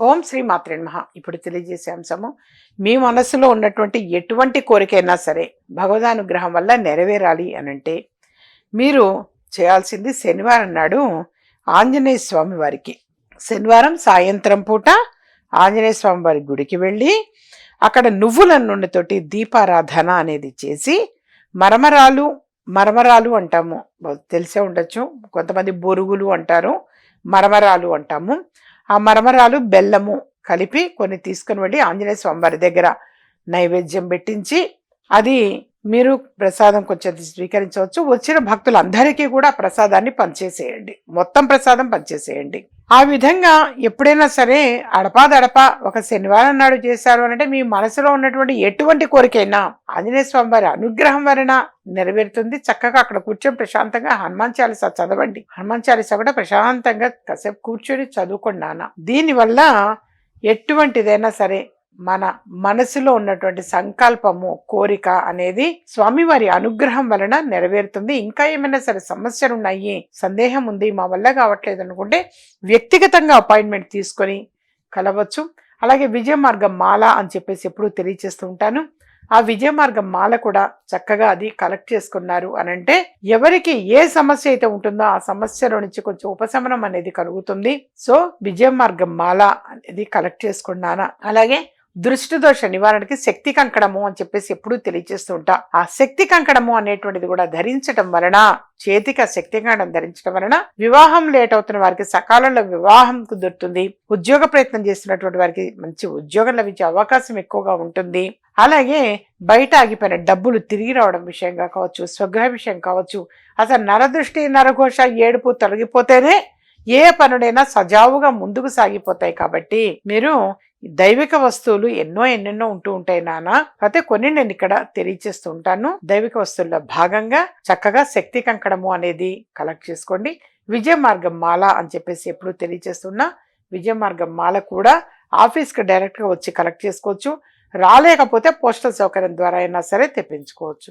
ఓం శ్రీ మాత్రే నమః. ఇప్పుడు తెలియజేసే అంశము మీ మనసులో ఉన్నటువంటి ఎటువంటి కోరికైనా సరే భగవదానుగ్రహం వల్ల నెరవేరాలి అని అంటే మీరు చేయాల్సింది శనివారం నాడు ఆంజనేయ స్వామి వారికి. శనివారం సాయంత్రం పూట ఆంజనేయ స్వామి వారి గుడికి వెళ్ళి అక్కడ నువ్వుల నూనెతోటి దీపారాధన అనేది చేసి మరమరాలు మరమరాలు అంటాము. తెలిసే ఉండొచ్చు. కొంతమంది బొరుగులు అంటారు మరమరాలు అంటాము. ఆ మరమరాలు బెల్లము కలిపి కొన్ని తీసుకుని వెళ్ళి ఆంజనేయ స్వామి వారి దగ్గర నైవేద్యం పెట్టించి అది మీరు ప్రసాదం కొంచెం స్వీకరించవచ్చు. వచ్చిన భక్తులందరికీ కూడా ప్రసాదాన్ని పంచేసేయండి. మొత్తం ప్రసాదం పంచేసేయండి. ఆ విధంగా ఎప్పుడైనా సరే అడపాదడప ఒక శనివారం నాడు చేశారు అంటే మీ మనసులో ఉన్నటువంటి ఎటువంటి కోరికైనా ఆంజనేయ స్వామి వారి అనుగ్రహం వలన నెరవేరుతుంది. చక్కగా అక్కడ కూర్చొని ప్రశాంతంగా హనుమాన్ చాలీస చదవండి. హనుమాన్ చాలీసా కూడా ప్రశాంతంగా కాసేపు కూర్చొని చదువుకోండి నాన్న. దీనివల్ల ఎటువంటిదైనా సరే మన మనసులో ఉన్నటువంటి సంకల్పము కోరిక అనేది స్వామివారి అనుగ్రహం వలన నెరవేరుతుంది. ఇంకా ఏమైనా సరే సమస్యలు ఉన్నాయి సందేహం ఉంది మా వల్ల కావట్లేదు అనుకుంటే వ్యక్తిగతంగా అపాయింట్మెంట్ తీసుకొని కలవచ్చు. అలాగే విజయ మార్గం మాల అని చెప్పేసి ఎప్పుడూ తెలియచేస్తూ ఉంటాను. ఆ విజయ మార్గం మాల కూడా చక్కగా అది కలెక్ట్ చేసుకున్నారు అని అంటే ఎవరికి ఏ సమస్య అయితే ఉంటుందో ఆ సమస్యలో నుంచి కొంచెం ఉపశమనం అనేది కలుగుతుంది. సో విజయ మార్గం మాల అనేది కలెక్ట్ చేసుకున్నానా? అలాగే దృష్టి దోష నివారణకి శక్తి కంకణము అని చెప్పేసి ఎప్పుడూ తెలియజేస్తూ ఉంటా. ఆ శక్తి కంకణము అనేటువంటిది కూడా ధరించటం వలన చేతికి ఆ శక్తి కంకణం ధరించడం వలన వివాహం లేట్ అవుతున్న వారికి సకాలంలో వివాహం కుదురుతుంది. ఉద్యోగ ప్రయత్నం చేస్తున్నటువంటి వారికి మంచి ఉద్యోగం లభించే అవకాశం ఎక్కువగా ఉంటుంది. అలాగే బయట ఆగిపోయిన డబ్బులు తిరిగి రావడం విషయంగా కావచ్చు స్వగ్రహ విషయం కావచ్చు అసలు నరదృష్టి నరఘోష ఏడుపు తొలగిపోతేనే ఏ పనుడైనా సజావుగా ముందుకు సాగిపోతాయి కాబట్టి మీరు దైవిక వస్తువులు ఎన్నో ఎన్నెన్నో ఉంటూ ఉంటాయి నాన్న అయితే కొన్ని నేను ఇక్కడ తెలియచేస్తూ ఉంటాను దైవిక వస్తువుల్లో భాగంగా చక్కగా శక్తి కంకణము అనేది కలెక్ట్ చేసుకోండి. విజయ మార్గం మాల అని చెప్పేసి ఎప్పుడు తెలియచేస్తున్నా విజయ మార్గం మాల కూడా ఆఫీస్కి డైరెక్ట్గా వచ్చి కలెక్ట్ చేసుకోవచ్చు. రాలేకపోతే పోస్టల్ సౌకర్యం ద్వారా అయినా సరే తెప్పించుకోవచ్చు.